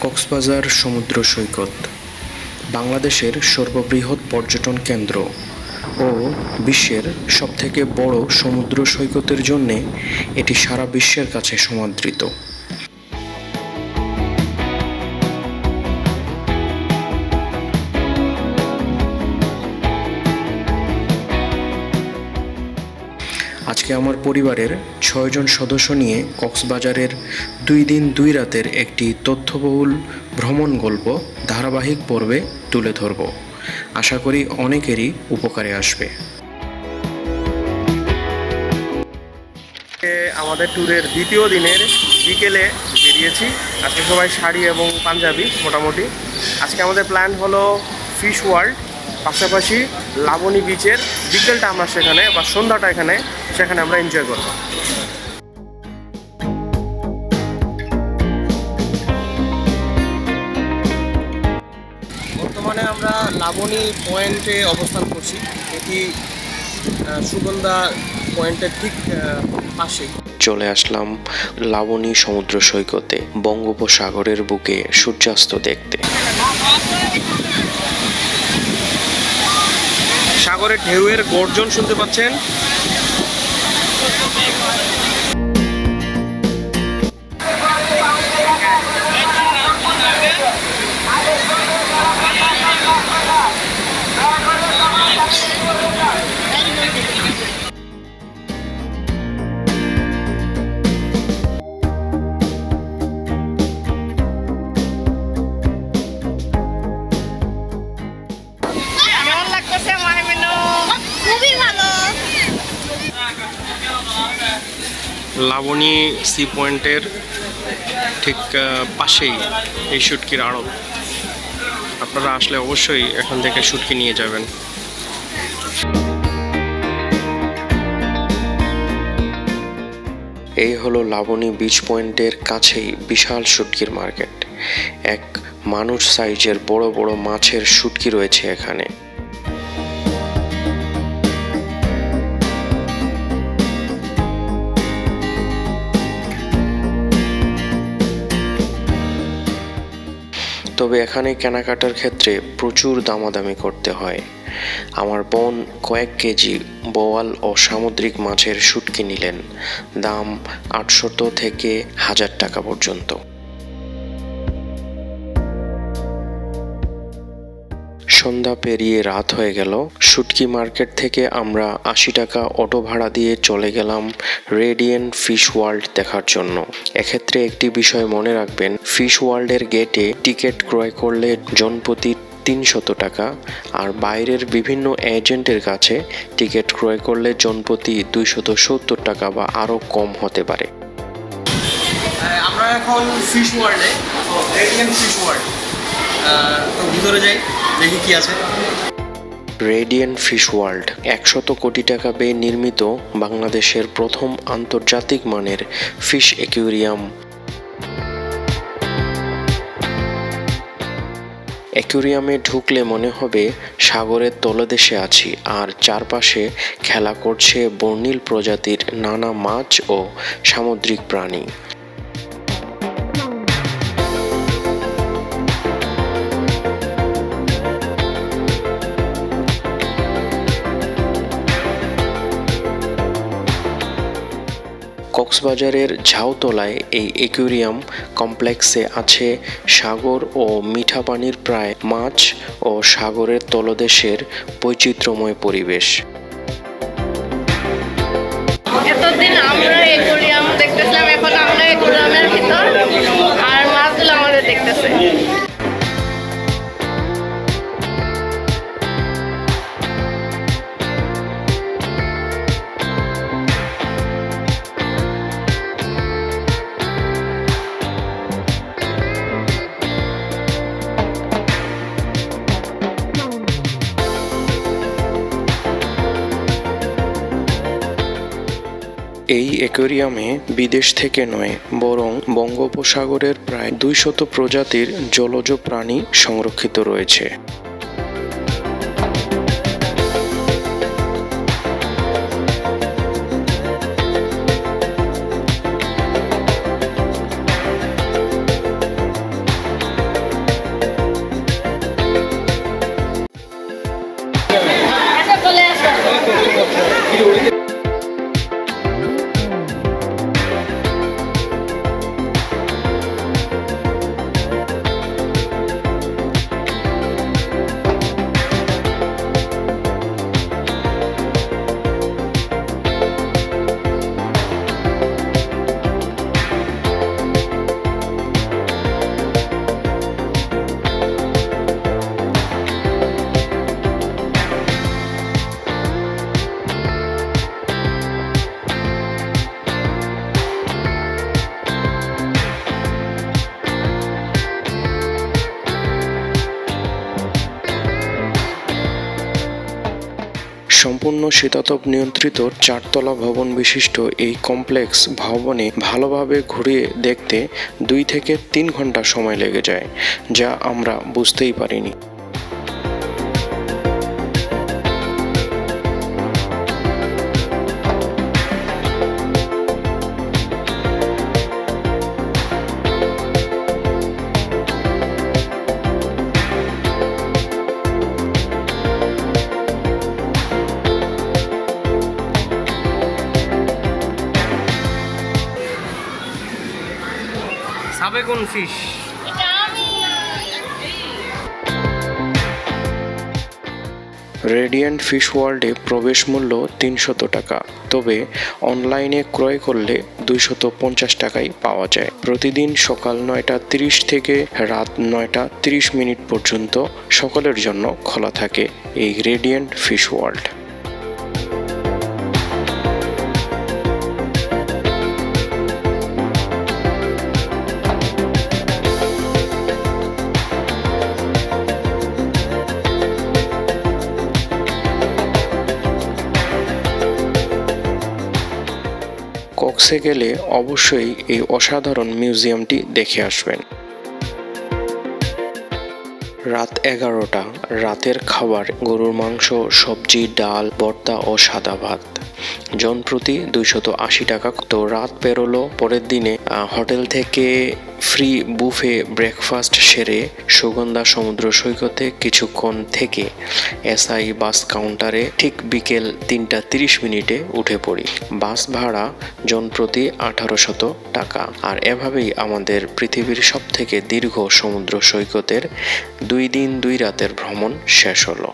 কক্সবাজার সমুদ্র সৈকত, বাংলাদেশের সর্ববৃহৎ পর্যটন কেন্দ্র ও বিশ্বের সবথেকে বড় সমুদ্র সৈকতের জন্যে এটি সারা বিশ্বের কাছে সমাদৃত। আমার পরিবারের ছয়জন সদস্য নিয়ে কক্সবাজারের দুই দিন দুই রাতের একটি তথ্যবহুল ভ্রমণ গল্প ধারাবাহিক পর্বে তুলে ধরব। আশা করি অনেকেরই উপকারে আসবে। আমাদের ট্যুরের দ্বিতীয় দিনের বিকেলে বেরিয়েছি। আজকে সবাই শাড়ি এবং পাঞ্জাবি মোটামুটি। আজকে আমাদের প্ল্যান হলো ফিশ ওয়ার্ল্ড পাশাপাশি লাবণী বিচের বিকেলটা আমরা সেখানে বা সন্ধ্যাটা এখানে সেখানে আমরা এনজয় করব। বর্তমানে আমরা লাবণী পয়েন্টে অবস্থান করছি। এটি সুগন্ধা পয়েন্টের ঠিক পাশেই। চলে আসলাম লাবণী সমুদ্র সৈকতে বঙ্গোপসাগরের বুকে সূর্যাস্ত দেখতে। সাগরের ঢেউয়ের গর্জন শুনতে পাচ্ছেন। লাবণী সি পয়েন্টের ঠিক পাশেই এই শুটকির আড়ত আপনারা আসলে অবশ্যই এখান থেকে শুটকি নিয়ে যাবেন। এই হলো লাবণী বিচ পয়েন্টের কাছেই বিশাল শুটকির মার্কেট। এক মানুষ সাইজের বড় বড় মাছের শুটকি রয়েছে এখানে। তবে এখানে কেনাকাটার ক্ষেত্রে প্রচুর দামাদামি করতে হয়। আমার বোন কয়েক কেজি বোয়াল ও সামুদ্রিক মাছের শুটকি নিলেন। দাম আটশত থেকে হাজার টাকা পর্যন্ত। সন্ধ্যা পেরিয়ে রাত হয়ে গেল। শুটকি মার্কেট থেকে আমরা আশি টাকা অটো ভাড়া দিয়ে চলে গেলাম রেডিয়েন্ট ফিশ ওয়ার্ল্ড দেখার জন্য। এক্ষেত্রে একটি বিষয় মনে রাখবেন, ফিশ ওয়ার্ল্ডের গেটে টিকিট ক্রয় করলে জনপ্রতি তিনশত টাকা, আর বাইরের বিভিন্ন এজেন্টের কাছে টিকিট ক্রয় করলে জনপ্রতি দুইশত সত্তর টাকা বা আরও কম হতে পারে। আমরা এখন ফিশ ওয়ার্ল্ডে ফিশ ওয়ার্ল্ড তো ভিতরে যাই। দেখি কি আছে। রেডিয়েন্ট ফিশ ওয়ার্ল্ড একশত কোটি টাকা ব্যয়ে নির্মিত বাংলাদেশের প্রথম আন্তর্জাতিক মানের ফিশ অ্যাকুয়ারিয়াম অ্যাকুয়ারিয়ামে ঢুকলে মনে হবে সাগরের তলদেশে আছি, আর চারপাশে খেলা করছে বর্ণিল প্রজাতির নানা মাছ ও সামুদ্রিক প্রাণী। কক্সবাজারের ঝাউতলায় এই অ্যাকুয়ারিয়াম কমপ্লেক্সে আছে সাগর ও মিঠা পানির প্রায় মাছ ও সাগরের তলদেশের বৈচিত্র্যময় পরিবেশ। এতদিন আমরা এই অ্যাকোয়ারিয়ামে বিদেশ থেকে নয় বরং বঙ্গোপসাগরের প্রায় দুইশত প্রজাতির জলজ প্রাণী সংরক্ষিত রয়েছে। সম্পূর্ণ শীতাতপ নিয়ন্ত্রিত চারতলা ভবন বিশিষ্ট এই কমপ্লেক্স ভবনে ভালোভাবে ঘুরিয়ে দেখতে দুই থেকে তিন ঘণ্টা সময় লেগে যায়, যা আমরা বুঝতেই পারিনি। সাবেগুন ফিশ রেডিয়েন্ট ফিশ ওয়ার্ল্ডে প্রবেশ মূল্য তিনশত টাকা তবে অনলাইনে ক্রয় করলে দুইশত পঞ্চাশ টাকায় পাওয়া যায়। প্রতিদিন সকাল নয়টা তিরিশ থেকে রাত নয়টা তিরিশ মিনিট পর্যন্ত সকলের জন্য খোলা থাকে এই রেডিয়েন্ট ফিশ ওয়ার্ল্ড কক্সে গেলে অবশ্যই এই অসাধারণ মিউজিয়ামটি দেখে আসবেন। রাত এগারোটা, রাতের খাবার, গরুর মাংস, সবজি, ডাল, ভর্তা ও সাদা ভাত। জন প্রতি দুইশত আশি টাকা। তো রাত পেরোলো, পরের দিনে হোটেল থেকে ফ্রি বুফে ব্রেকফাস্ট সেরে সুগন্ধা সমুদ্র সৈকতে কিছুক্ষণ থেকে এসআই বাস কাউন্টারে ঠিক বিকেল তিনটা তিরিশ মিনিটে উঠে পড়ি। বাস ভাড়া জন প্রতি আঠারোশত টাকা। আর এভাবেই আমাদের পৃথিবীর সব থেকে দীর্ঘ সমুদ্র সৈকতের দুই দিন দুই রাতের ভ্রমণ শেষ হলো।